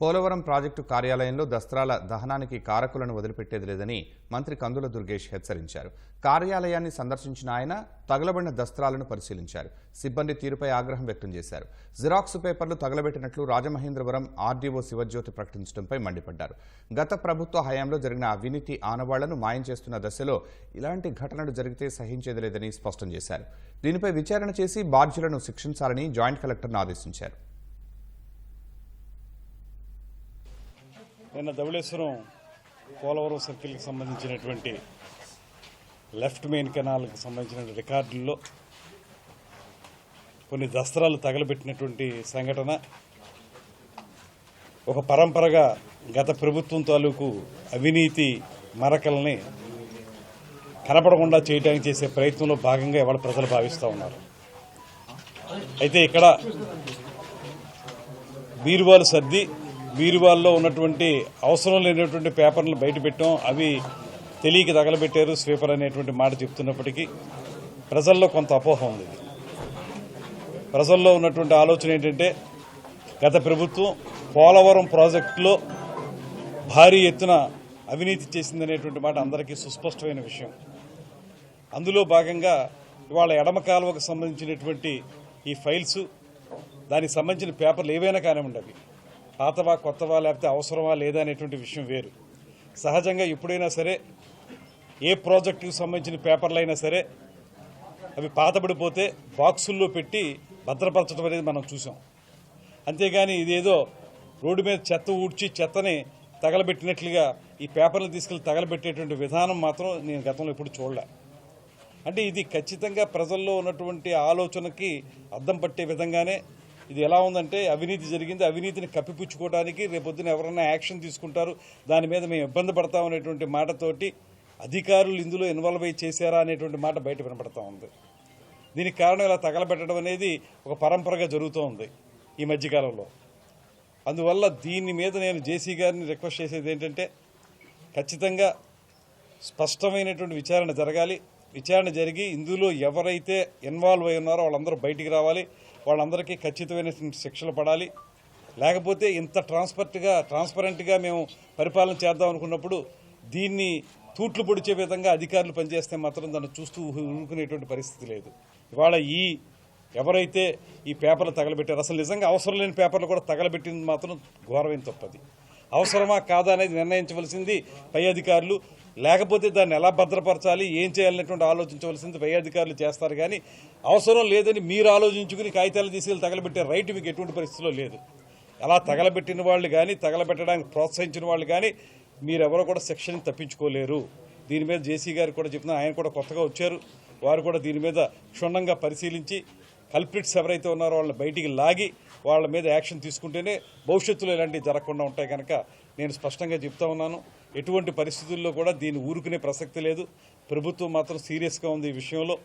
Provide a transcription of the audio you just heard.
Polavaram project కార్యాలయంలో దస్త్రాల దహనానికి కారకులను వదిలిపెట్టేది లేదని మంత్రి కందుల దుర్గేష్ హెచ్చరించారు. కార్యాలయాన్ని సందర్శించిన ఆయన తగలబడిన దస్త్రాలను పరిశీలించారు. సిబ్బంది తీరుపై ఆగ్రహం వ్యక్తం చేశారు. జిరాక్స్ పేపర్లు తగలబెట్టినట్లు రాజమహేంద్రవరం ఆర్డీఓ శివజ్యోతి ప్రకటించడంపై మండిపడ్డారు. గత ప్రభుత్వ హయాంలో జరిగిన అవినీతి ఆనవాళ్ళను మాయం చేస్తున్న దశలో ఇలాంటి ఘటనలు జరిగితే సహించేది లేదని స్పష్టం చేశారు. దీనిపై విచారణ చేసి బాధ్యులను శిక్షించాలని జాయింట్ కలెక్టర్ను ఆదేశించారు. నిన్న ధవళేశ్వరం పోలవరం సర్కిల్కి సంబంధించినటువంటి లెఫ్ట్ మెయిన్ కెనాల్కి సంబంధించిన రికార్డుల్లో కొన్ని దస్త్రాలు తగలబెట్టినటువంటి సంఘటన. ఒక పరంపరగా గత ప్రభుత్వం తాలూకు అవినీతి మరకల్ని కనపడకుండా చేయడానికి చేసే ప్రయత్నంలో భాగంగా ఇవాళ ప్రజలు భావిస్తూ ఉన్నారు. అయితే ఇక్కడ బీరువాలు సర్ది బీరువాల్లో ఉన్నటువంటి అవసరం లేనటువంటి పేపర్లు బయటపెట్టాం అవి తెలియక తగలబెట్టారు స్వీపర్ అనేటువంటి మాట చెప్తున్నప్పటికీ ప్రజల్లో కొంత అపోహ ఉంది. ప్రజల్లో ఉన్నటువంటి ఆలోచన ఏంటంటే గత ప్రభుత్వం పోలవరం ప్రాజెక్టులో భారీ ఎత్తున అవినీతి చేసిందనేటువంటి మాట అందరికీ సుస్పష్టమైన విషయం. అందులో భాగంగా ఇవాళ ఎడమ కాలువకు సంబంధించినటువంటి ఈ ఫైల్స్ దానికి సంబంధించిన పేపర్లు ఏవైనా కానివ్వండి అవి. పాతవా కొత్తవా లేకపోతే అవసరమా లేదా అనేటువంటి విషయం వేరు. సహజంగా ఎప్పుడైనా సరే ఏ ప్రాజెక్టుకు సంబంధించిన పేపర్లు అయినా సరే అవి పాతబడిపోతే బాక్సుల్లో పెట్టి భద్రపరచడం అనేది మనం చూసాం. అంతేగాని ఇదేదో రోడ్డు మీద చెత్త ఊడ్చి చెత్తని తగలబెట్టినట్లుగా ఈ పేపర్లు తీసుకెళ్ళి తగలబెట్టేటువంటి విధానం మాత్రం నేను గతంలో ఎప్పుడు చూడలే. అంటే ఇది ఖచ్చితంగా ప్రజల్లో ఉన్నటువంటి ఆలోచనకి అద్దం పట్టే విధంగానే ఇది ఎలా ఉందంటే అవినీతి జరిగింది. అవినీతిని కప్పిపుచ్చుకోవడానికి రేపొద్దున ఎవరైనా యాక్షన్ తీసుకుంటారు. దాని మీద మేము ఇబ్బంది పడతామనేటువంటి మాటతోటి అధికారులు ఇందులో ఇన్వాల్వ్ అయ్యి చేశారా అనేటువంటి మాట బయట వినపడతా ఉంది. దీనికి కారణం ఇలా తగలబెట్టడం అనేది ఒక పరంపరగా జరుగుతూ ఉంది ఈ మధ్యకాలంలో. అందువల్ల దీని మీద నేను జేసీ గారిని రిక్వెస్ట్ చేసేది ఏంటంటే ఖచ్చితంగా స్పష్టమైనటువంటి విచారణ జరగాలి. విచారణ జరిగి ఇందులో ఎవరైతే ఇన్వాల్వ్ అయి ఉన్నారో వాళ్ళందరూ బయటికి రావాలి. వాళ్ళందరికీ ఖచ్చితమైన శిక్షలు పడాలి. లేకపోతే ఇంత ట్రాన్స్పర్ట్గా ట్రాన్స్పరెంట్గా మేము పరిపాలన చేద్దాం అనుకున్నప్పుడు దీన్ని తూట్లు పొడిచే విధంగా అధికారులు పనిచేస్తే మాత్రం దాన్ని చూస్తూ ఊరుకునేటువంటి పరిస్థితి లేదు. ఇవాళ ఈ ఎవరైతే ఈ పేపర్లు తగలబెట్టారు అసలు నిజంగా అవసరం లేని పేపర్లు కూడా తగలబెట్టింది మాత్రం ఘోరమైన తప్పది. అవసరమా కాదా అనేది నిర్ణయించవలసింది పై అధికారులు. లేకపోతే దాన్ని ఎలా భద్రపరచాలి ఏం చేయాలనేటువంటి ఆలోచించవలసింది పై అధికారులు చేస్తారు. కానీ అవసరం లేదని మీరు ఆలోచించుకుని కాగితాలు తీసుకెళ్ళి తగలబెట్టే రైట్ మీకు ఎటువంటి పరిస్థితిలో లేదు. అలా తగలబెట్టిన వాళ్ళు కానీ తగలబెట్టడానికి ప్రోత్సహించిన వాళ్ళు కానీ మీరెవరో కూడా శిక్షని తప్పించుకోలేరు. దీని మీద జేసీ గారు కూడా చెప్తున్నా ఆయన కూడా కొత్తగా వచ్చారు. వారు కూడా దీని మీద క్షుణ్ణంగా పరిశీలించి కల్ప్రిట్స్ ఎవరైతే ఉన్నారో వాళ్ళని బయటికి లాగి వాళ్ళ మీద యాక్షన్ తీసుకుంటేనే భవిష్యత్తులో ఇలాంటివి జరగకుండా ఉంటాయి కనుక నేను స్పష్టంగా చెప్తా ఉన్నాను. ఎటువంటి పరిస్థితుల్లో కూడా దీన్ని ఊరుకునే ప్రసక్తి లేదు. ప్రభుత్వం మాత్రం సీరియస్గా ఉంది ఈ విషయంలో.